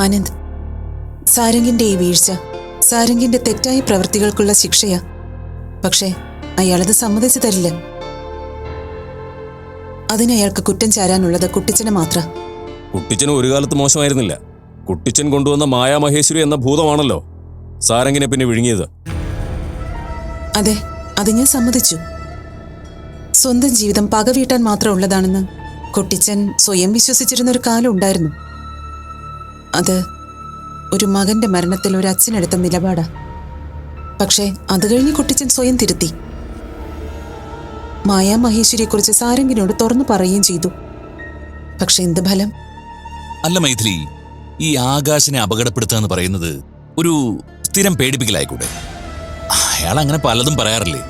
ആനന്ദ് സാരംഗിന്റെ ഈ വീഴ്ച സാരംഗിന്റെ തെറ്റായ പ്രവൃത്തികൾക്കുള്ള ശിക്ഷയാ. പക്ഷേ അയാളത് സമ്മതിച്ചു തരില്ല. അതിന് അയാൾക്ക് കുറ്റം ചാരാനുള്ളത് കുട്ടിച്ചനെ മാത്രം. കുട്ടിച്ചൻ ഒരു കാലത്ത് മോശമായിരുന്നില്ല. കുട്ടിച്ചൻ കൊണ്ടുവന്ന മായാമഹേശ്വരി എന്ന ഭൂതമാണല്ലോ സാരംഗിനെ പിന്നെ വിഴുങ്ങിയത്. അതെ അത് ഞാൻ സമ്മതിച്ചു. സ്വന്തം ജീവിതം പകവീട്ടാൻ മാത്രം ഉള്ളതാണെന്ന് കുട്ടിച്ചൻ സ്വയം വിശ്വസിച്ചിരുന്ന ഒരു കാലം ഉണ്ടായിരുന്നു. അത് ഒരു മകന്റെ മരണത്തിൽ ഒരു അച്ഛനെടുത്ത നിലപാടാ. പക്ഷേ അത് കഴിഞ്ഞ് കുട്ടിച്ചൻ സ്വയം തിരുത്തി. മായാ മഹേശ്വരിയെക്കുറിച്ച് സാരംഗിനോട് തുറന്നു പറയുകയും ചെയ്തു. പക്ഷെ എന്ത് ഫലം? അല്ല മൈഥിലി ഈ ആകാശിനെ അപകടപ്പെടുത്തുക എന്ന് പറയുന്നത് ഒരു സ്ഥിരം പേടിപ്പിക്കലായിക്കൂടെ? അയാൾ അങ്ങനെ പലതും പറയാറില്ലേ?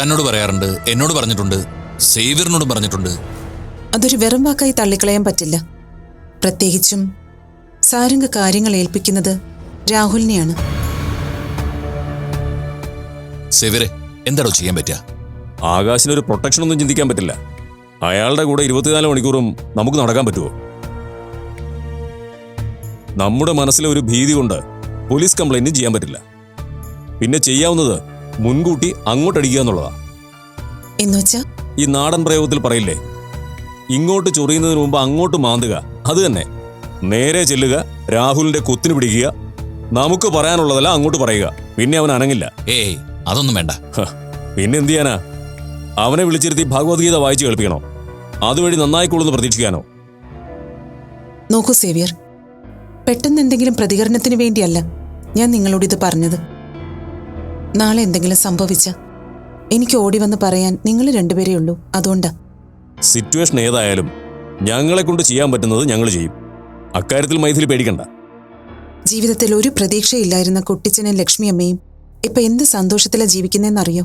തന്നോട് പറയാറുണ്ട് എന്നോട് പറഞ്ഞിട്ടുണ്ട് സേവ്യറിനോട് പറഞ്ഞിട്ടുണ്ട്. അതൊരു വെറും വാക്കായി തള്ളിക്കളയാൻ പറ്റില്ല. പ്രത്യേകിച്ചും സാരംഗ് കാര്യങ്ങൾ ഏൽപ്പിക്കുന്നത് രാഹുലിനെയാണ്. സേവ്യറെ എന്താടോ ചെയ്യാൻ പറ്റുക ആകാശിന് ഒരു പ്രൊട്ടക്ഷൻ ഒന്നും ചിന്തിക്കാൻ പറ്റില്ല. അയാളുടെ കൂടെ ഇരുപത്തിനാല് മണിക്കൂറും നമുക്ക് നടക്കാൻ പറ്റുമോ നമ്മുടെ മനസ്സിലെ ഒരു ഭീതി കൊണ്ട് പോലീസ് കംപ്ലൈന്റും ചെയ്യാൻ പറ്റില്ല. പിന്നെ ചെയ്യാവുന്നത് മുൻകൂട്ടി അങ്ങോട്ടടിക്കുക എന്നുള്ളതാ. എന്നുവെച്ചാ? ഈ നാടൻ പ്രയോഗത്തിൽ പറയില്ലേ ഇങ്ങോട്ട് ചൊറിയുന്നതിന് മുമ്പ് അങ്ങോട്ട് മാന്തുക അത് തന്നെ. നേരെ ചെല്ലുക രാഹുലിന്റെ കുത്തിന് പിടിക്കുക. നമുക്ക് പറയാനുള്ളതല്ല അങ്ങോട്ട് പറയുക. പിന്നെ അവൻ അനങ്ങില്ല. ഏയ് അതൊന്നും വേണ്ട. പിന്നെ എന്ത് ചെയ്യാനാ? അവനെ വിളിച്ചിരുത്തി ഭഗവത്ഗീത വായിച്ചു കേൾപ്പിക്കണോ? അതുവഴി നന്നായിക്കൊള്ളുന്ന പ്രതീക്ഷിക്കാനോ? നോക്കൂ സേവിയർ. പെട്ടെന്ന് എന്തെങ്കിലും പ്രതികരണത്തിന് വേണ്ടിയല്ല ഞാൻ നിങ്ങളോട് ഇത് പറഞ്ഞത്. നാളെ എന്തെങ്കിലും സംഭവിച്ച എനിക്ക് ഓടി വന്ന് പറയാൻ നിങ്ങൾ രണ്ടുപേരേ ഉള്ളൂ. അതുകൊണ്ടാ. സിറ്റുവേഷൻ ഏതായാലും ഞങ്ങളെ കൊണ്ട് ചെയ്യാൻ പറ്റുന്നത് ഞങ്ങൾ ചെയ്യും. അക്കാര്യത്തിൽ മൈഥിലി പേടിക്കണ്ട. ജീവിതത്തിൽ ഒരു പ്രതീക്ഷയില്ലായിരുന്ന കുട്ടിച്ചനും ലക്ഷ്മി അമ്മയും ഇപ്പൊ എന്ത് സന്തോഷത്തിലാ ജീവിക്കുന്നതെന്നറിയോ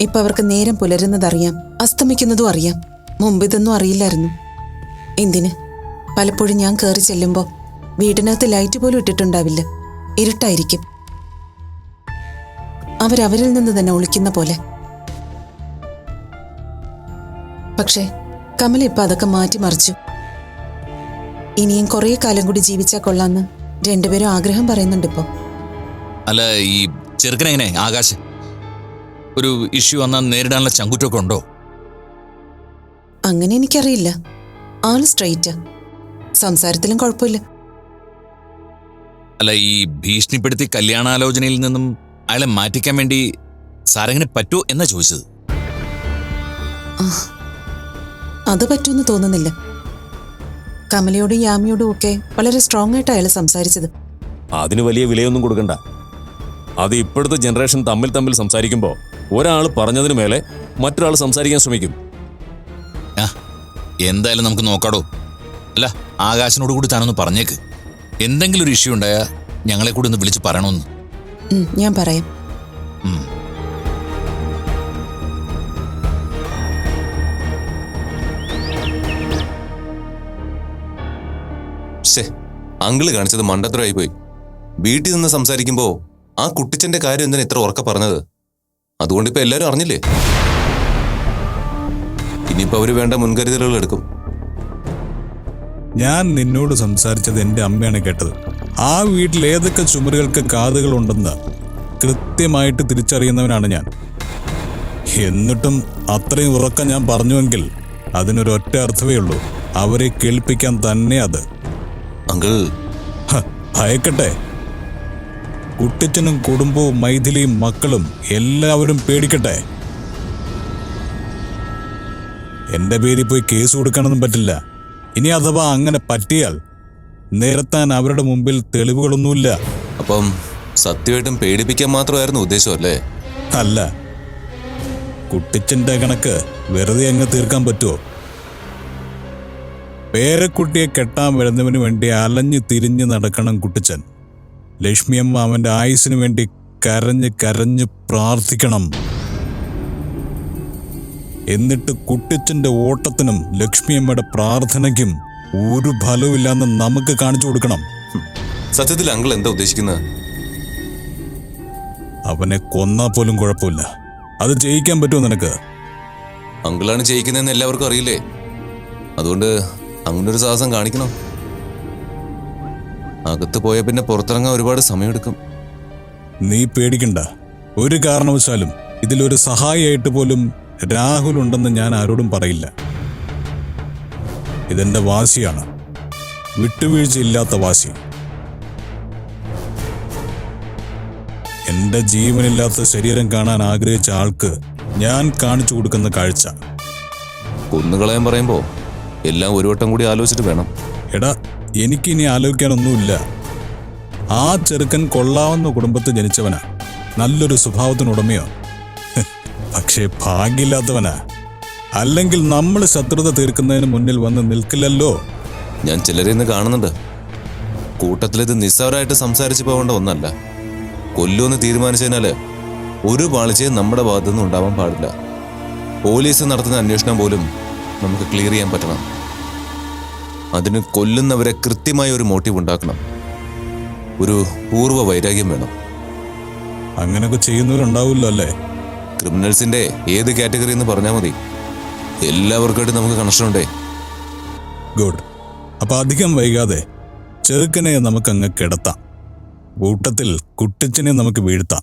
ഇപ്പൊ അവർക്ക് നേരം പുലരുന്നതറിയാം അസ്തമിക്കുന്നതും അറിയാം. മുമ്പ് ഇതൊന്നും അറിയില്ലായിരുന്നു. എന്തിന്? പലപ്പോഴും ഞാൻ കയറി ചെല്ലുമ്പോൾ വീടിനകത്ത് ലൈറ്റ് പോലും ഇട്ടിട്ടുണ്ടാവില്ല. ഇരുട്ടായിരിക്കും. അവരവരിൽ നിന്ന് തന്നെ ഒളിക്കുന്ന പോലെ. പക്ഷേ കമല ഇപ്പൊ അതൊക്കെ മാറ്റിമറിച്ചു. ഇനിയും കുറേ കാലം കൂടി ജീവിച്ചാൽ കൊള്ളാന്ന് രണ്ടുപേരും ആഗ്രഹം പറയുന്നുണ്ട് ഇപ്പോ അല്ല ഈ ചെറുക്കനെങ്ങനെ ആകാശ് ഒരു ഇഷ്യൂ വന്നാൽ നേരിടാനുള്ള ചങ്കുറ്റൊക്കെ ഉണ്ടോ? അങ്ങനെ എനിക്കറിയില്ല. ആൾ സ്ട്രെയിറ്റാ. സംസാരത്തിലും കുഴപ്പമില്ല. അല്ല ഈ ഭീഷണിപ്പെടുത്തി കല്യാണാലോചനയിൽ നിന്നും അയാളെ മാറ്റിക്കാൻ വേണ്ടി സാരങ്ങനെ പറ്റുമോ എന്നാ ചോദിച്ചത്? അത് പറ്റുമെന്ന് തോന്നുന്നില്ല. കമലയോടും യാമിയോടും ഒക്കെ വളരെ സ്ട്രോങ് ആയിട്ട് അയാൾ സംസാരിച്ചത്. അതിന് വലിയ വിലയൊന്നും കൊടുക്കണ്ട. അത് ഇപ്പോഴത്തെ ജനറേഷൻ തമ്മിൽ തമ്മിൽ സംസാരിക്കുമ്പോൾ ഒരാൾ പറഞ്ഞതിന് മേലെ മറ്റൊരാൾ സംസാരിക്കാൻ ശ്രമിക്കും. എന്തായാലും നമുക്ക് നോക്കാടോ. അല്ല ആകാശനോട് കൂടി താനൊന്ന് പറഞ്ഞേക്ക്. എന്തെങ്കിലും ഒരു ഇഷ്യൂ ഉണ്ടായാൽ ഞങ്ങളെ കൂടി ഒന്ന് വിളിച്ച് പറയണമെന്ന് ഞാൻ പറയാം. അങ്കിൾ കാണിച്ചത് മണ്ടത്തരമായി പോയി വീട്ടിൽ നിന്ന് സംസാരിക്കുമ്പോൾ ആ കുട്ടിച്ചന്റെ കാര്യം എന്തിനാ ഇത്ര ഉറക്ക പറഞ്ഞത്? അതുകൊണ്ട് ഇപ്പൊ എല്ലാരും അറിഞ്ഞില്ലേ? ഇനിയിപ്പോ അവർ വേണ്ട മുൻകരുതലുകൾ എടുക്കും. ഞാൻ നിന്നോട് സംസാരിച്ചത് എന്റെ അമ്മയാണ് കേട്ടത്. ആ വീട്ടിൽ ഏതൊക്കെ ചുമരുകൾക്ക് കാതുകളുണ്ടെന്ന് കൃത്യമായിട്ട് തിരിച്ചറിയുന്നവനാണ് ഞാൻ. എന്നിട്ടും അത്രയും ഉറക്കം ഞാൻ പറഞ്ഞുവെങ്കിൽ അതിനൊരൊറ്റ അർത്ഥമേ ഉള്ളൂ. അവരെ കേൾപ്പിക്കാൻ തന്നെ അത്. അങ്കിൾ. അയക്കട്ടെ. കുട്ടിച്ചനും കുടുംബവും മൈഥിലിയും മക്കളും എല്ലാവരും പേടിക്കട്ടെ. എന്റെ പേരിൽ പോയി കേസ് കൊടുക്കാനൊന്നും പറ്റില്ല. ഇനി അഥവാ അങ്ങനെ പറ്റിയാൽ നിരത്താൻ അവരുടെ മുമ്പിൽ തെളിവുകളൊന്നുമില്ല. അപ്പം സത്യമായിട്ടും പേടിപ്പിക്കാൻ മാത്രമായിരുന്നു ഉദ്ദേശം അല്ലേ? അല്ല. കുട്ടിച്ചന്റെ കണക്ക് വെറുതെ അങ്ങ് തീർക്കാൻ പറ്റുമോ പേരക്കുട്ടിയെ കെട്ടാൻ വരുന്നവന് വേണ്ടി അലഞ്ഞു തിരിഞ്ഞു നടക്കണം കുട്ടിച്ചൻ. ലക്ഷ്മിയമ്മ അവന്റെ ആയുസിനു വേണ്ടി കരഞ്ഞ് കരഞ്ഞ് പ്രാർത്ഥിക്കണം. എന്നിട്ട് കുട്ടിച്ചന്റെ ഓട്ടത്തിനും ലക്ഷ്മിയമ്മയുടെ പ്രാർത്ഥനയ്ക്കും ഒരു ഫലവുമില്ലാന്ന് നമുക്ക് കാണിച്ചു കൊടുക്കണം. സത്യത്തിൽ അങ്കിൾ എന്താ ഉദ്ദേശിക്കുന്നത് അവനെ കൊന്നാ പോലും കുഴപ്പമില്ല. അത് ജയിക്കാൻ പറ്റുമോ നിനക്ക്? അങ്കിളാണ് ജയിക്കുന്നതെന്ന് എല്ലാവർക്കും അറിയില്ലേ? അതുകൊണ്ട് അങ്ങനൊരു സാഹസം കാണിക്കണോ. അകത്ത് പോയ പിന്നെ പുറത്തിറങ്ങാൻ ഒരുപാട് സമയമെടുക്കും. നീ പേടിക്കണ്ട. ഒരു കാരണവശാലും ഇതിലൊരു സഹായിയായിട്ട് പോലും രാഹുൽ ഉണ്ടെന്ന് ഞാൻ ആരോടും പറയില്ല. ഇതെന്റെ വാശിയാണ്. വിട്ടുവീഴ്ചയില്ലാത്ത വാശി. എന്റെ ജീവനില്ലാത്ത ശരീരം കാണാൻ ആഗ്രഹിച്ച ആൾക്ക് ഞാൻ കാണിച്ചു കൊടുക്കുന്ന കാഴ്ച. കൊന്നുകളയാൻ പറയുമ്പോ എല്ലാം ഒരു വട്ടം കൂടി ആലോചിച്ചിട്ട് വേണം. എടാ എനിക്കിനി ആലോചിക്കാനൊന്നുമില്ല. ആ ചെറുക്കൻ കൊള്ളാവുന്ന കുടുംബത്തിൽ ജനിച്ചവനാ. നല്ലൊരു സ്വഭാവത്തിനുടമയോ പക്ഷേ ഭാഗ്യമില്ലാത്തവനാ. അല്ലെങ്കിൽ നമ്മൾ ശത്രുത തീർക്കുന്നതിന് മുന്നിൽ വന്ന് നിൽക്കില്ലല്ലോ. ഞാൻ ചിലരെ ഇന്ന് കാണുന്നുണ്ട്. കൂട്ടത്തിലിത് നിസ്സാരമായിട്ട് സംസാരിച്ചു പോകേണ്ട ഒന്നല്ല. കൊല്ലുമെന്ന് തീരുമാനിച്ചതിനാല് ഒരു പാളിച്ചയും നമ്മുടെ ഭാഗത്തുനിന്ന് ഉണ്ടാവാൻ പാടില്ല. പോലീസ് നടത്തുന്ന അന്വേഷണം പോലും നമുക്ക് ക്ലിയർ ചെയ്യാൻ പറ്റണം. അതിന് കൊല്ലുന്നവരെ കൃത്യമായ ഒരു മോട്ടീവ് ഉണ്ടാക്കണം. ഒരു പൂർവ വൈരാഗ്യം വേണം. അങ്ങനെയൊക്കെ ചെയ്യുന്നവരുണ്ടാവില്ലോ അല്ലേ? ക്രിമിനൽസിന്റെ ഏത് കാറ്റഗറി എന്ന് പറഞ്ഞാൽ മതി. എല്ലാവർക്കായിട്ട് നമുക്ക് കണക്ഷൻ ഉണ്ടേ. ഗുഡ് അപ്പൊ അധികം വൈകാതെ ചെറുക്കനെ നമുക്ക് അങ്ങ് കിടത്താം. കൂട്ടത്തിൽ കുട്ടിച്ചനെ നമുക്ക് വീഴ്ത്താം.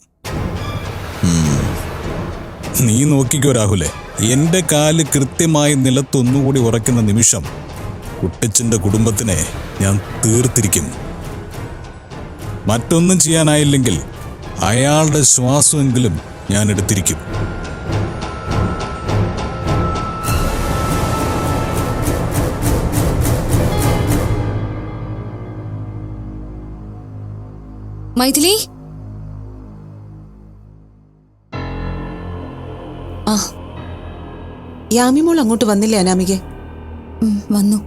നീ നോക്കിക്കോ രാഹുലെ. എന്റെ കാൽ കൃത്യമായി നിലത്തൊന്നുകൂടി ഉറയ്ക്കുന്ന നിമിഷം കുട്ടിച്ചന്റെ കുടുംബത്തിനെ ഞാൻ തീർത്തിരിക്കും. മറ്റൊന്നും ചെയ്യാനായില്ലെങ്കിൽ അയാളുടെ ശ്വാസമെങ്കിലും ഞാൻ എടുത്തിരിക്കും. മൈഥിലി? ആ. യാമിമോൾ അങ്ങോട്ട് വന്നില്ലേ അനാമികെ? വന്നു.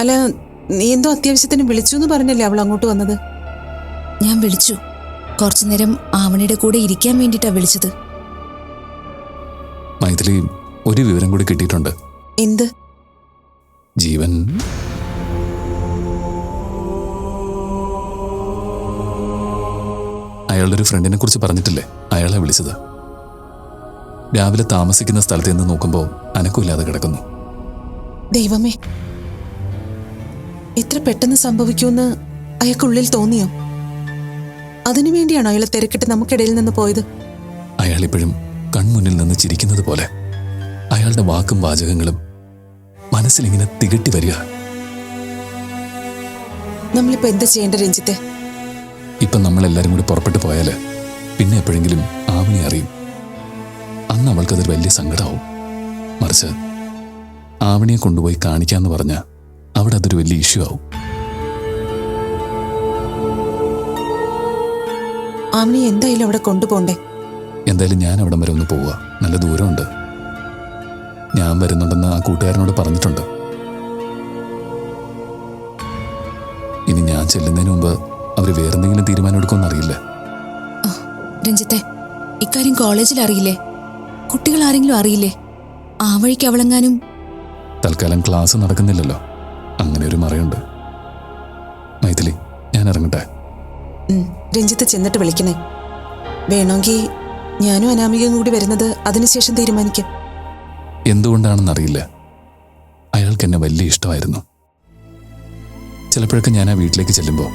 അല്ല നീ എന്തോ അത്യാവശ്യത്തിന് വിളിച്ചു എന്ന് പറഞ്ഞല്ലേ അവൾ അങ്ങോട്ട് വന്നത്? ഞാൻ വിളിച്ചു. കുറച്ചു നേരം ആവണിയുടെ കൂടെ ഇരിക്കാൻ വേണ്ടിയിട്ടാ വിളിച്ചത്. മൈഥിലി ഒരു വിവരം കൂടി കിട്ടിയിട്ടുണ്ട്. എന്ത്? ജീവൻ. അയാളുടെ ഒരു ഫ്രണ്ടിനെ കുറിച്ച് പറഞ്ഞിട്ടില്ലേ? അയാളെ വിളിച്ചത്. രാവിലെ താമസിക്കുന്ന സ്ഥലത്ത് നിന്ന് നോക്കുമ്പോൾ അനക്കമില്ലാതെ കിടക്കുന്നു. ദൈവമേ എത്ര പെട്ടെന്ന് സംഭവിക്കുമെന്ന് അയാൾക്കുള്ളിൽ തോന്നിയോ? അതിനുവേണ്ടിയാണോ അയാളെ തിരക്കിട്ട് നമുക്കിടയിൽ നിന്ന് പോയത്? അയാൾ ഇപ്പോഴും കൺമുന്നിൽ നിന്ന് ചിരിക്കുന്നത് പോലെ അയാളുടെ വാക്കും വാചകങ്ങളും മനസ്സിലിങ്ങനെ തികട്ടി വരിക. നമ്മളിപ്പോ എന്താ ചെയ്യേണ്ട രഞ്ജിത്തെ? ഇപ്പം നമ്മളെല്ലാരും കൂടി പുറപ്പെട്ടു പോയാൽ പിന്നെ എപ്പോഴെങ്കിലും ആവണി അറിയും. അന്ന് അവൾക്കതൊരു വലിയ സങ്കടമാവും. മറിച്ച് ആവണിയെ കൊണ്ടുപോയി കാണിക്കാന്ന് പറഞ്ഞ അവിടെ അതൊരു വലിയ ഇഷ്യൂ ആവും. ആമിനി എന്തായാലും അവിടെ കൊണ്ടുപോണ്ടേ? എന്തായാലും ഞാൻ അവിടം വരെ ഒന്ന് പോവുക. നല്ല ദൂരമുണ്ട്. ഞാൻ വരുന്നുണ്ടെന്ന് ആ കൂട്ടുകാരനോട് പറഞ്ഞിട്ടുണ്ട്. ഇനി ഞാൻ ചെല്ലുന്നതിന് മുമ്പ് അവർ വേറെന്തെങ്കിലും തീരുമാനം എടുക്കുമെന്ന് അറിയില്ല? രഞ്ജിത്തെ ഇക്കാര്യം കോളേജിൽ അറിയില്ലേ? ആരെങ്കിലും അറിയില്ലേ? ആ വഴിക്ക് അവളെങ്ങാനും? തൽക്കാലം ക്ലാസ് നടക്കുന്നില്ലല്ലോ. അങ്ങനെ ഒരു മറയുണ്ട്. മൈഥിലി ഞാൻ ഇറങ്ങട്ടെ? രഞ്ജിത്ത് ചെന്നിട്ട് വിളിക്കണേ. വേണമെങ്കിൽ ഞാനും അനാമികയും കൂടി വരുന്നത് അതിനുശേഷം തീരുമാനിക്കാം. എന്തുകൊണ്ടാണെന്നറിയില്ല. അയാൾക്ക് എന്നെ വലിയ ഇഷ്ടമായിരുന്നു. ചിലപ്പോഴൊക്കെ ഞാൻ ആ വീട്ടിലേക്ക് ചെല്ലുമ്പോൾ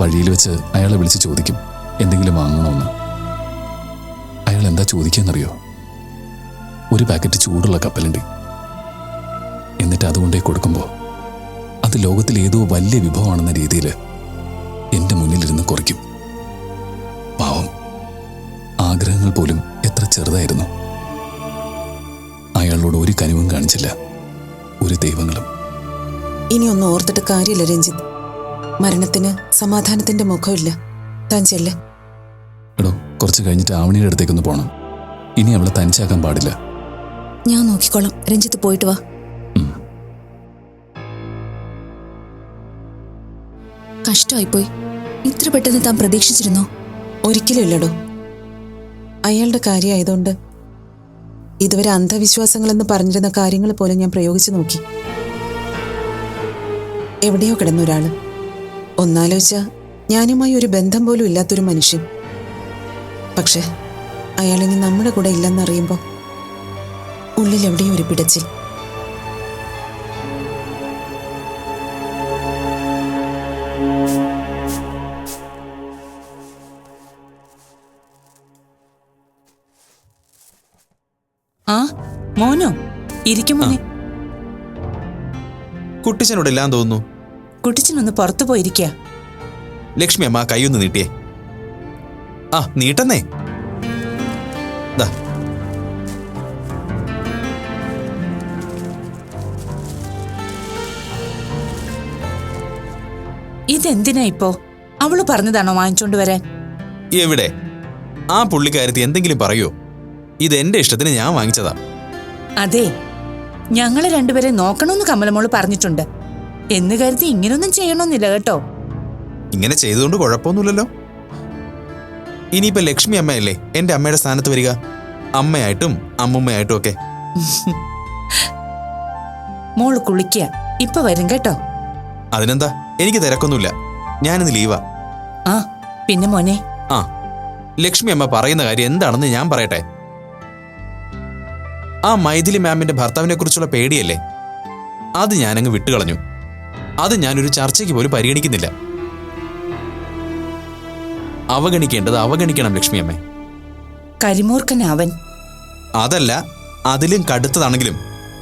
വഴിയിൽ വെച്ച് അയാളെ വിളിച്ച് ചോദിക്കും എന്തെങ്കിലും വാങ്ങണമെന്ന് അയാൾ എന്താ ചോദിക്കാന്നറിയോ? ഒരു പാക്കറ്റ് ചൂടുള്ള കപ്പലുണ്ട്. എന്നിട്ട് അതുകൊണ്ടേ കൊടുക്കുമ്പോൾ അത് ലോകത്തിൽ ഏതോ വലിയ വിഭവമാണെന്ന രീതിയിൽ എന്റെ മുന്നിലിരുന്ന് കുറയ്ക്കും. പാവം. ആഗ്രഹങ്ങൾ പോലും എത്ര ചെറുതായിരുന്നു. അയാളോട് ഒരു കനിവും കാണിച്ചില്ല. ഒരു ദൈവങ്ങളും. ഇനി ഒന്നും ഓർത്തിട്ട് കാര്യമില്ല രഞ്ജിത്ത്. മരണത്തിന് സമാധാനത്തിന്റെ മുഖമില്ല. താൻ ചെല്ലേ. എടോ കുറച്ച് കഴിഞ്ഞിട്ട് ആവണിയുടെ അടുത്തേക്കൊന്ന് പോകണം ഇനി അവളെ തനിച്ചാക്കാൻ പാടില്ല. ഞാൻ നോക്കിക്കോളാം. രഞ്ജിത്ത് പോയിട്ട് വാ. കഷ്ടമായിപ്പോയി. ഇത്ര പെട്ടെന്ന് താൻ പ്രതീക്ഷിച്ചിരുന്നോ? ഒരിക്കലും ഇല്ലടോ. അയാളുടെ കാര്യമായതുകൊണ്ട് ഇതുവരെ അന്ധവിശ്വാസങ്ങളെന്ന് പറഞ്ഞിരുന്ന കാര്യങ്ങൾ പോലും ഞാൻ പ്രയോഗിച്ചു നോക്കി. എവിടെയോ കിടന്ന ഒരാൾ ഒന്നാലോചിച്ച ഞാനുമായി ഒരു ബന്ധം പോലും ഇല്ലാത്തൊരു മനുഷ്യൻ. പക്ഷെ അയാളിനി നമ്മുടെ കൂടെ ഇല്ലെന്നറിയുമ്പോൾ ഉള്ളിൽ എവിടെയോ ഒരു പിടച്ചിൽ. ആ മോനോ? ഇരിക്കും മോനെ. കുട്ടിച്ചനോട് എല്ലാം തോന്നുന്നു. കുട്ടിച്ചനൊന്ന് പുറത്തു പോയിരിക്കുക ലക്ഷ്മി അമ്മ കൈ ഒന്ന് നീട്ടിയേ. ആ നീട്ടന്നേ. ദാ. ഇതെന്തിനാ ഇപ്പോ? അവൾ പറഞ്ഞതാണോ വാങ്ങിച്ചോണ്ട് വരാൻ? എവിടെ? ആ പുള്ളിക്കാരത്തി എന്തെങ്കിലും പറയോ? ഇത് എന്റെ ഇഷ്ടത്തിന് ഞാൻ വാങ്ങിച്ചതാ. അതെ. ഞങ്ങളെ രണ്ടുപേരെ നോക്കണമെന്ന് കമലമോൾ പറഞ്ഞിട്ടുണ്ട്. എന്ന് കരുതി ഇങ്ങനൊന്നും ചെയ്യണമെന്നില്ല കേട്ടോ. ഇങ്ങനെ ചെയ്തുകൊണ്ട് കുഴപ്പമൊന്നുമില്ലല്ലോ. ഇനിയിപ്പോ ലക്ഷ്മി അമ്മയല്ലേ എന്റെ അമ്മയുടെ സ്ഥാനത്ത് വരിക? അമ്മയായിട്ടും അമ്മുമ്മയായിട്ടും ഒക്കെ. മോൾ കുളിക്കുക ഇപ്പൊ വരും കേട്ടോ. അതിനെന്താ? എനിക്ക് തിരക്കൊന്നുമില്ല. ഞാനിന്ന് ലീവാ. ആ പിന്നെ മോനെ. ആ ലക്ഷ്മി അമ്മ പറയുന്ന കാര്യം എന്താണെന്ന് ഞാൻ പറയട്ടെ. ആ മൈഥിലി മാമിന്റെ ഭർത്താവിനെ കുറിച്ചുള്ള പേടിയല്ലേ? അത് ഞാനങ്ങ് വിട്ടുകളഞ്ഞു. അത് ഞാനൊരു ചർച്ചയ്ക്ക് പോലും പരിഗണിക്കുന്നില്ല. അവഗണിക്കേണ്ടത് അവഗണിക്കണം ലക്ഷ്മി അമ്മേ. കരിമൂർക്കനാവൻ അതല്ല അതിലും കടുത്തതാണെങ്കിലും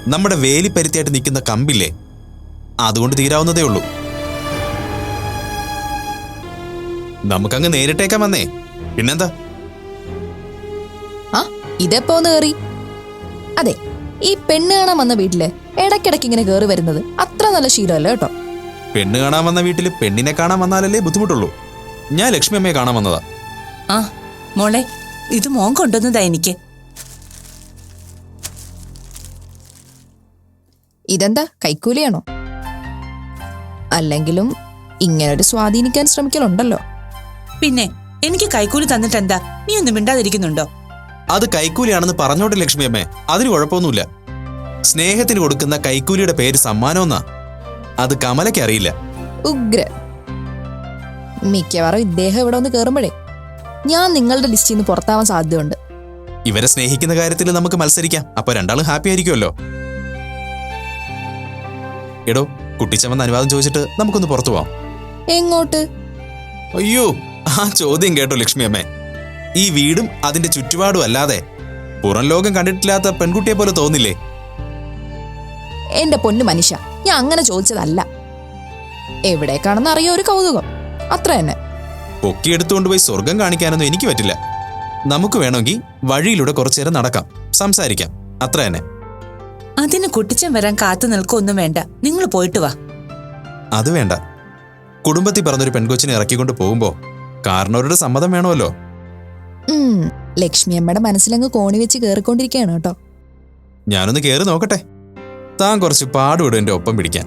നമ്മുടെ വേലിപ്പരുത്തിയായിട്ട് നിൽക്കുന്ന കമ്പില്ലേ? അതുകൊണ്ട് തീരാവുന്നതേ ഉള്ളൂ. നമുക്കങ്ങ് നേരിട്ടേക്കാൻ വന്നേ. പിന്നെന്താ? ആ ഇതെപ്പോ കേറി? അതെ ഈ പെണ്ണ് കാണാൻ വന്ന വീട്ടിൽ ഇടയ്ക്കിടയ്ക്ക് ഇങ്ങനെ കേറി വരുന്നത് അത്ര നല്ല ശീലമല്ല കേട്ടോ. പെണ്ണ് കാണാൻ വന്ന വീട്ടിൽ പെണ്ണിനെ കാണാൻ വന്നാലല്ലേ ബുദ്ധിമുട്ടുള്ളൂ. ഞാൻ ലക്ഷ്മി അമ്മയെ കാണാൻ വന്നതാ. ആ മോളെ ഇത് മോൻ കൊണ്ടുവന്നതാ എനിക്ക്. ഇതെന്താ കൈക്കൂലിയാണോ? അല്ലെങ്കിലും ഇങ്ങനൊരു സ്വാധീനിക്കാൻ ശ്രമിക്കലുണ്ടല്ലോ. പിന്നെ എനിക്ക് കൈക്കൂലി തന്നിട്ടെന്താ? നീ ഒന്നും മിണ്ടാതിരിക്കുന്നുണ്ടോ? അത് കൈക്കൂലിയാണെന്ന് പറഞ്ഞോട്ടെ ലക്ഷ്മി അമ്മേ അതിന് കുഴപ്പമൊന്നുമില്ല. സ്നേഹത്തിന് കൊടുക്കുന്ന കൈക്കൂലിയുടെ പേര് സമ്മാനമെന്നാ. അത് കമലയ്ക്ക് അറിയില്ല. ഉഗ്ര. മിക്കവാറും ഇദ്ദേഹം ഇവിടെ ഒന്ന് കേറുമ്പോഴേ ഞാൻ നിങ്ങളുടെ ലിസ്റ്റിൽ നിന്ന് പുറത്താവാൻ സാധ്യതയുണ്ട്. ഇവരെ സ്നേഹിക്കുന്ന കാര്യത്തിൽ നമുക്ക് മത്സരിക്കാം. അപ്പൊ രണ്ടാളും ഹാപ്പി ആയിരിക്കുമല്ലോ. എടോ കുട്ടിച്ചമ്മന്ന് അനുവാദം ചോദിച്ചിട്ട് നമുക്കൊന്ന് പുറത്തു പോവാം. എങ്ങോട്ട്? അയ്യോ ആ ചോദ്യം കേട്ടോ ലക്ഷ്മി അമ്മേ. ഈ വീടും അതിന്റെ ചുറ്റുപാടും അല്ലാതെ പുറം ലോകം കണ്ടിട്ടില്ലാത്ത പെൺകുട്ടിയെ പോലെ തോന്നില്ലേ? എന്റെ പൊന്നു മനുഷ്യ ഞാൻ അങ്ങനെ ചോദിച്ചതല്ല. എവിടേക്കാണെന്ന് അറിയോ ഒരു കൗതുകം? അത്ര തന്നെ. പൊക്കിയെടുത്തുകൊണ്ട് പോയി സ്വർഗം കാണിക്കാനൊന്നും എനിക്ക് പറ്റില്ല. നമുക്ക് വേണമെങ്കിൽ വഴിയിലൂടെ കുറച്ചു നേരം നടക്കാം. സംസാരിക്കാം. അത്ര തന്നെ. അതിന് കുട്ടിച്ചൻ വരാൻ കാത്തു നിൽക്കൊന്നും വേണ്ട. നിങ്ങൾ പോയിട്ട് വാ. അത് വേണ്ട. കുടുംബത്തിൽ പറഞ്ഞൊരു പെൺകൊച്ചിനെ ഇറക്കിക്കൊണ്ട് പോകുമ്പോ കാരണവരുടെ സമ്മതം വേണമല്ലോ. ലക്ഷ്മി അമ്മയുടെ മനസ്സിലങ്ങ് കോണി വെച്ച് കേറിക്കൊണ്ടിരിക്കുകയാണ് കേട്ടോ. ഞാനൊന്ന് കേറി നോക്കട്ടെ. താൻ കുറച്ച് പാടുവിടും എന്റെ ഒപ്പം പിടിക്കാൻ.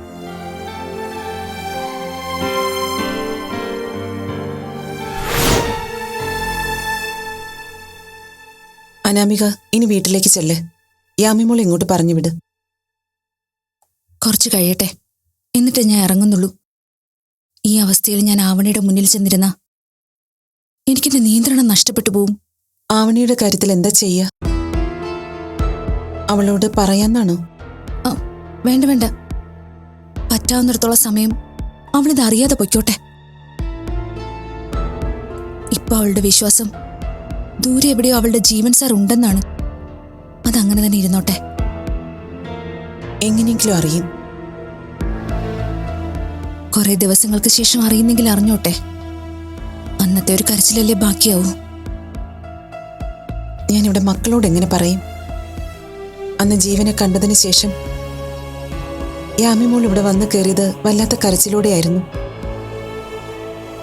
അനാമിക ഇനി വീട്ടിലേക്ക് ചെല്ല്. യാമിമോൾ ഇങ്ങോട്ട് പറഞ്ഞു വിട് കുറച്ച് കഴിയട്ടെ. എന്നിട്ട് ഞാൻ ഇറങ്ങുന്നുള്ളൂ. ഈ അവസ്ഥയിൽ ഞാൻ ആവണിയുടെ മുന്നിൽ ചെന്നിരുന്ന എനിക്കെന്റെ നിയന്ത്രണം നഷ്ടപ്പെട്ടു പോവും. ആവണിയുടെ കാര്യത്തിൽ എന്താ ചെയ്യ? അവളോട് പറയാന്നാണോ? വേണ്ട വേണ്ട. പറ്റാവുന്നിടത്തോളം സമയം അവളിത് അറിയാതെ പൊയ്ക്കോട്ടെ. ഇപ്പൊ അവളുടെ വിശ്വാസം ദൂരെ എവിടെയോ അവളുടെ ജീവൻ സാർ ഉണ്ടെന്നാണ്. അതങ്ങനെ തന്നെ ഇരുന്നോട്ടെ. എങ്ങനെയെങ്കിലും അറിയും. കുറെ ദിവസങ്ങൾക്ക് ശേഷം അറിയുന്നെങ്കിൽ അറിഞ്ഞോട്ടെ. അന്നത്തെ ഒരു കരച്ചിലല്ലേ ബാക്കിയാവൂ? ഞാനിവിടെ മക്കളോട് എങ്ങനെ പറയും? അന്ന് ജീവനെ കണ്ടതിന് ശേഷം യാമിമോൾ ഇവിടെ വന്ന് കയറിയത് വല്ലാത്ത കരച്ചിലൂടെയായിരുന്നു.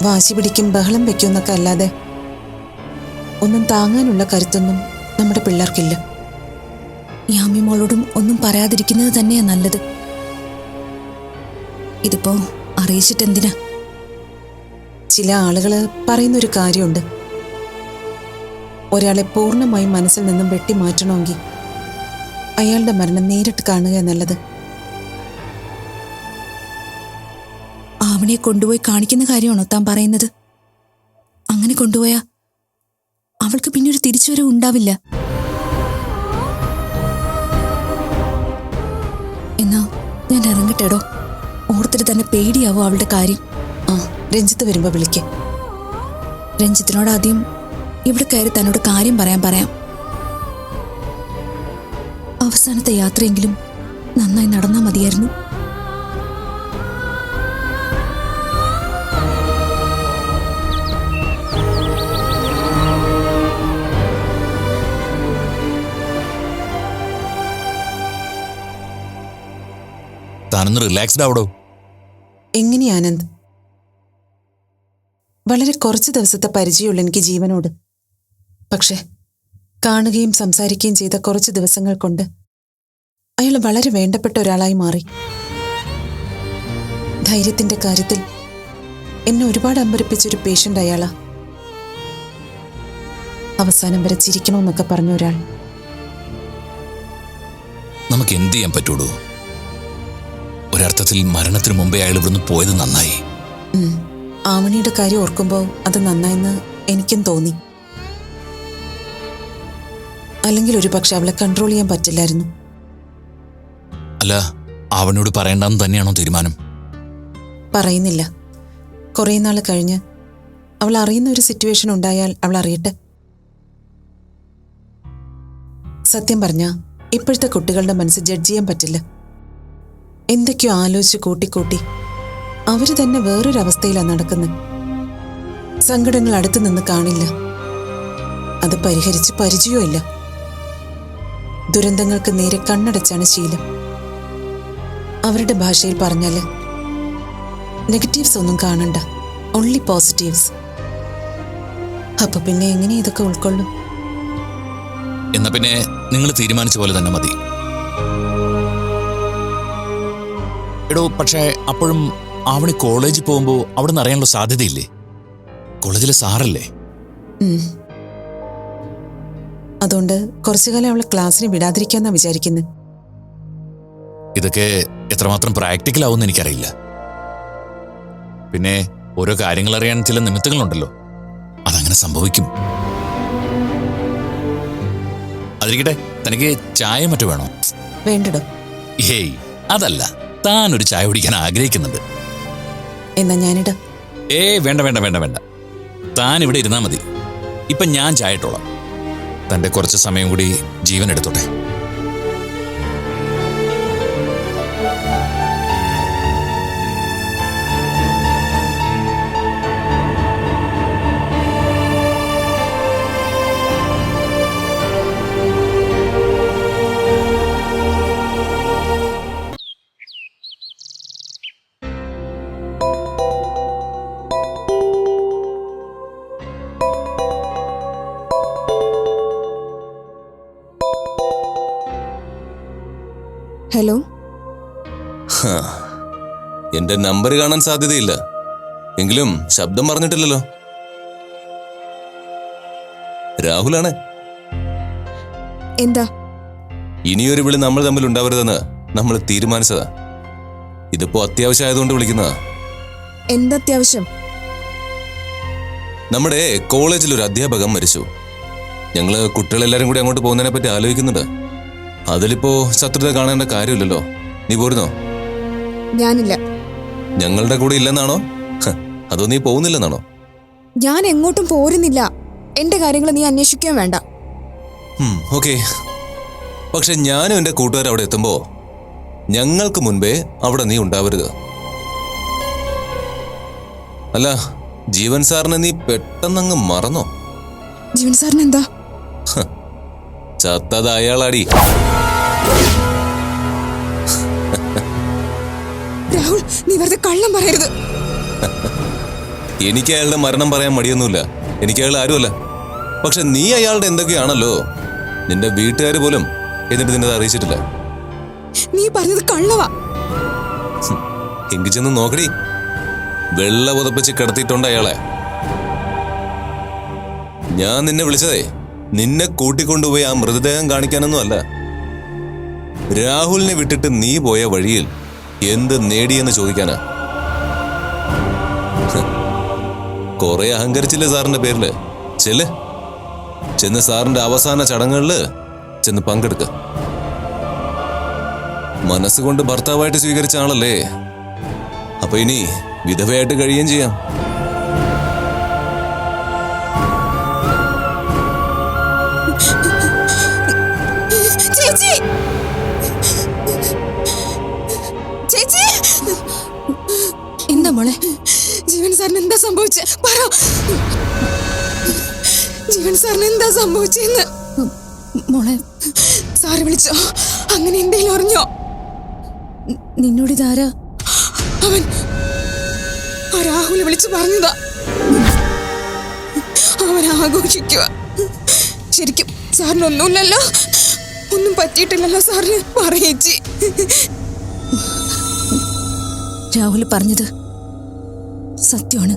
വാശി പിടിക്കും ബഹളം വെക്കുമെന്നൊക്കെ അല്ലാതെ ഒന്നും താങ്ങാനുള്ള കരുത്തൊന്നും നമ്മുടെ പിള്ളേർക്കില്ല. യാമിമോളോടും ഒന്നും പറയാതിരിക്കുന്നത് തന്നെയാ നല്ലത്. ഇതിപ്പോ അറിയിച്ചിട്ടെന്തിനാ? ചില ആളുകൾ പറയുന്നൊരു കാര്യമുണ്ട്. ഒരാളെ പൂർണമായും മനസ്സിൽ നിന്നും വെട്ടിമാറ്റണമെങ്കിൽ അയാളുടെ മരണം നേരിട്ട് കാണുക എന്നുള്ളത് ആവണിയെ കൊണ്ടുപോയി കാണിക്കുന്ന കാര്യമാണോ താൻ പറയുന്നത്? അങ്ങനെ കൊണ്ടുപോയാ അവൾക്ക് പിന്നെ ഒരു തിരിച്ചുവരവ് ഉണ്ടാവില്ല. എന്നാ ഞാൻ ഇറങ്ങട്ടെടോ. ഓർത്തിട്ട് തന്നെ പേടിയാവോ അവളുടെ കാര്യം. ആ രഞ്ജിത്ത് വരുമ്പോ വിളിക്ക്. രഞ്ജിത്തിനോട് ആദ്യം ഇവിടെ കയറി തന്നോട് കാര്യം പറയാൻ പറയാം. അവസാനത്തെ യാത്രയെങ്കിലും നന്നായി നടന്നാ മതിയായിരുന്നു. താനൊന്ന് റിലാക്സ്ഡ് ആവടോ? എങ്ങനെ ആനന്ദ്? വളരെ കുറച്ച് ദിവസത്തെ പരിചയമുള്ള എനിക്ക് ജീവനോട്. പക്ഷേ കാണുകയും സംസാരിക്കുകയും ചെയ്ത കുറച്ച് ദിവസങ്ങൾ കൊണ്ട് അയാൾ വളരെ വേണ്ടപ്പെട്ട ഒരാളായി മാറി. ധൈര്യത്തിന്റെ കാര്യത്തിൽ എന്നെ ഒരുപാട് അമ്പരപ്പിച്ചൊരു പേഷ്യന്റ് അയാളാ. അവസാനം വരെ ചിരിക്കണമെന്നൊക്കെ പറഞ്ഞ ഒരാൾ. നമുക്ക് എന്ത് ചെയ്യാൻ പറ്റൂടോ ഒരർത്ഥത്തിൽ മരണത്തിന് മുമ്പേ അയാൾ ഇവിടുന്ന് പോയത് നന്നായി. ആവണിയുടെ കാര്യം ഓർക്കുമ്പോൾ അത് നന്നായെന്ന് എനിക്കും തോന്നി. അല്ലെങ്കിൽ ഒരു പക്ഷെ അവളെ കൺട്രോൾ ചെയ്യാൻ പറ്റില്ലായിരുന്നു. അല്ല അവനോട് പറയണ്ടെന്ന് തന്നെയാണോ തീരുമാനം? പറയുന്നില്ല. കുറേ നാൾ കഴിഞ്ഞ് അവൾ അറിയുന്ന ഒരു സിറ്റുവേഷൻ ഉണ്ടായാൽ അവൾ അറിയട്ടെ. സത്യം പറഞ്ഞ ഇപ്പോഴത്തെ കുട്ടികളുടെ മനസ്സ് ജഡ്ജ് ചെയ്യാൻ പറ്റില്ല. എന്തൊക്കെയോ ആലോചിച്ച് കൂട്ടിക്കൂട്ടി. അവർ തന്നെ വേറൊരവസ്ഥയിലാണ് നടക്കുന്നത് സങ്കടങ്ങൾ അടുത്തു നിന്ന് കാണില്ല. അത് പരിഹരിച്ച് പരിചയമില്ല ദുരന്തങ്ങൾക്ക് നേരെ കണ്ണടച്ചാണ് ശീലം. അവരുടെ ഭാഷയിൽ പറഞ്ഞാൽ നെഗറ്റീവ്സ് ഒന്നും കാണണ്ട. ഓൺലി പോസിറ്റീവ്സ് അപ്പൊ പിന്നെ എങ്ങനെ ഇതൊക്കെ ഉൾക്കൊള്ളും? എന്നാ പിന്നെ നിങ്ങൾ തീരുമാനിച്ച പോലെ തന്നെ മതി. എടോ പക്ഷേ അപ്പോഴും ആവണി കോളേജിൽ പോകുമ്പോൾ അവിടെ നിന്ന് അറിയാനുള്ള സാധ്യതയില്ലേ? കോളേജിലെ സാറല്ലേ? അതുകൊണ്ട് കുറച്ചു കാലം അവളെ ക്ലാസ്സിന് വിടാതിരിക്കാന്നാ വിചാരിക്കുന്നത് ഇതൊക്കെ എത്രമാത്രം പ്രാക്ടിക്കൽ ആവുമെന്ന് എനിക്കറിയില്ല. പിന്നെ ഓരോ കാര്യങ്ങൾ അറിയാൻ ചില നിമിത്തങ്ങളുണ്ടല്ലോ. അതങ്ങനെ സംഭവിക്കും. അതിരിക്കട്ടെ തനിക്ക് ചായ മറ്റു വേണോ? വേണ്ടടോ. ഹേയ് അതല്ല. താൻ ഒരു ചായ കുടിക്കാൻ ആഗ്രഹിക്കുന്നുണ്ട്. എന്നാ ഞാനിടാം. ഏ വേണ്ട വേണ്ട വേണ്ട വേണ്ട. താൻ ഇവിടെ ഇരുന്നാ മതി. ഇപ്പൊ ഞാൻ ചായട്ടോളാം തന്റെ കുറച്ച് സമയം കൂടി ജീവൻ എടുത്തോട്ടെ എന്റെ നമ്പർ കാണാൻ സാധ്യതയില്ല. എങ്കിലും ശബ്ദം പറഞ്ഞിട്ടില്ലല്ലോ. രാഹുലാണ്. എന്താ? ഇനിയൊരു വിളി നമ്മൾ തമ്മിൽ ഉണ്ടാവരുതെന്ന് നമ്മൾ തീരുമാനിച്ചതാ. ഇതിപ്പോ അത്യാവശ്യമായതുകൊണ്ട് വിളിക്കുന്നതാ. എന്തത്യാവശ്യം? നമ്മുടെ കോളേജിൽ ഒരു അധ്യാപകൻ മരിച്ചു. ഞങ്ങൾ കുട്ടികളെല്ലാരും കൂടി അങ്ങോട്ട് പോകുന്നതിനെ പറ്റി ആലോചിക്കുന്നുണ്ട്. അതിലിപ്പോ ശത്രുത കാണേണ്ട കാര്യമില്ലല്ലോ. നീ പോരുന്നോ? ഞാനില്ല. ഞങ്ങളുടെ കൂടെ ഇല്ലെന്നാണോ? അതോ നീ പോകുന്നില്ലെന്നാണോ? ഞാൻ എങ്ങോട്ടും പോരുന്നില്ല. എന്റെ കാര്യങ്ങൾ നീ അന്വേഷിക്കാൻ വേണ്ട. ഓക്കെ. പക്ഷെ ഞാനും എന്റെ കൂട്ടുകാർ അവിടെ എത്തുമ്പോ ഞങ്ങൾക്ക് മുൻപേ അവിടെ നീ ഉണ്ടാവരുത്. അല്ല ജീവൻ സാറിനെ നീ പെട്ടെന്നങ്ങ് മറന്നോ? ജീവൻ സാറിനെന്താ? ചത്തത് അയാളാടി. രാഹുൽ നീ വെറുതെ കള്ളം പറയരുത്. എനിക്ക് അയാളുടെ മരണം പറയാൻ മടിയൊന്നുമില്ല. എനിക്ക് അയാൾ ആരുമല്ല. പക്ഷെ നീ അയാളുടെ എന്തൊക്കെയാണല്ലോ? നിന്റെ വീട്ടുകാർ പോലും എന്നിട്ട് നിന്നെ അത് അറിയിച്ചിട്ടില്ല. നീ പറഞ്ഞത് കള്ളവാ. എങ്കിൽ ചെന്ന് നോക്കടി. വെള്ള പുതപ്പിച്ച് കിടത്തിയിട്ടുണ്ട് അയാളെ. ഞാൻ നിന്നെ വിളിച്ചതേ നിന്നെ കൂട്ടിക്കൊണ്ടുപോയി ആ മൃതദേഹം കാണിക്കാനൊന്നും അല്ല. രാഹുലിനെ വിട്ടിട്ട് നീ പോയ വഴിയിൽ എന്ത് നേടിയെന്ന് ചോദിക്കാനാ? കൊറേ അഹങ്കരിച്ചില്ലേ സാറിന്റെ പേരിൽ? ചെല്ല്. ചെന്ന് സാറിന്റെ അവസാന ചടങ്ങുകളിൽ ചെന്ന് പങ്കെടുക്ക. മനസ്സുകൊണ്ട് ഭർത്താവായിട്ട് സ്വീകരിച്ച ആളല്ലേ? അപ്പൊ ഇനി വിധവയായിട്ട് കഴിയുകയും ചെയ്യാം. സംഭവിച്ചേ? പറ ജീവൻ സാറിന് എന്താ സംഭവിച്ചെന്ന്? മോളെ സാറ് വിളിച്ചോ? അങ്ങനെ എന്തെങ്കിലും അറിഞ്ഞോ? നിന്നോട് ഇതാരാ അവൻ ആ രാഹുൽ വിളിച്ചു പറഞ്ഞതാ. അവൻ ആഘോഷിക്കുക ശരിക്കും സാറിന് ഒന്നുമില്ലല്ലോ ഒന്നും പറ്റിയിട്ടില്ലല്ലോ സാറിന്? പറയേച്ചി രാഹുൽ പറഞ്ഞത് സത്യമാണ്.